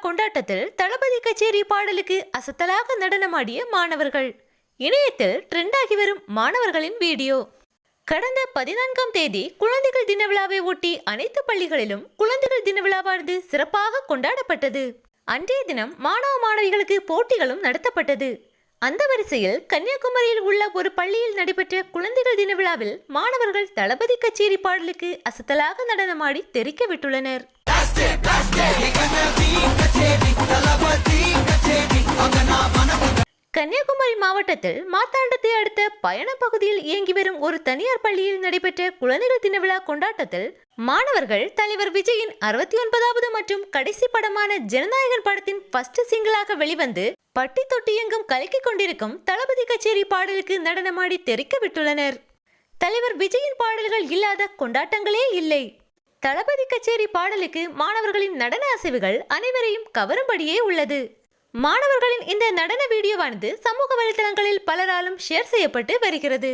கொண்டாட்டத்தில் தளபதி கச்சேரி பாடலுக்கு அசத்தலாக நடனமாடிய மாணவர்கள். இணையத்தில் ட்ரெண்டாகி வரும் மாணவர்களின் வீடியோ. கடந்த பதினான்காம் தேதி குழந்தைகள் தின விழாவை ஒட்டி அனைத்து பள்ளிகளிலும் குழந்தைகள் தின விழாவானது சிறப்பாக கொண்டாடப்பட்டது. அன்றைய தினம் மாணவ மாணவிகளுக்கு போட்டிகளும் நடத்தப்பட்டது. அந்த வரிசையில் கன்னியாகுமரியில் உள்ள ஒரு பள்ளியில் நடைபெற்ற குழந்தைகள் தின விழாவில் மாணவர்கள் தளபதி கச்சேரி பாடலுக்கு அசத்தலாக நடனமாடி தெரிக்க விட்டுள்ளனர். கன்னியாகுமரி மாவட்டத்தில் மாத்தாண்டத்தை அடுத்த பயண பகுதியில் இயங்கி வரும் ஒரு தனியார் பள்ளியில் நடைபெற்ற குழந்தைகள் தின விழா கொண்டாட்டத்தில் மாணவர்கள் தலைவர் விஜயின் அறுபத்தி ஒன்பதாவது மற்றும் கடைசி படமான ஜனநாயகன் படத்தின் ஃபர்ஸ்ட் சிங்கிளாக வெளிவந்து பட்டி தொட்டி எங்கும் கலக்கிக் கொண்டிருக்கும் தளபதி கச்சேரி பாடலுக்கு நடனமாடி தெரிக்க விட்டுள்ளனர். தலைவர் விஜயின் பாடல்கள் இல்லாத கொண்டாட்டங்களே இல்லை. தளபதி கச்சேரி பாடலுக்கு மாணவர்களின் நடன அசைவுகள் அனைவரையும் கவரும்படியே உள்ளது. மாணவர்களின் இந்த நடன வீடியோவானது சமூக வலைதளங்களில் பலராலும் ஷேர் செய்யப்பட்டு வருகிறது.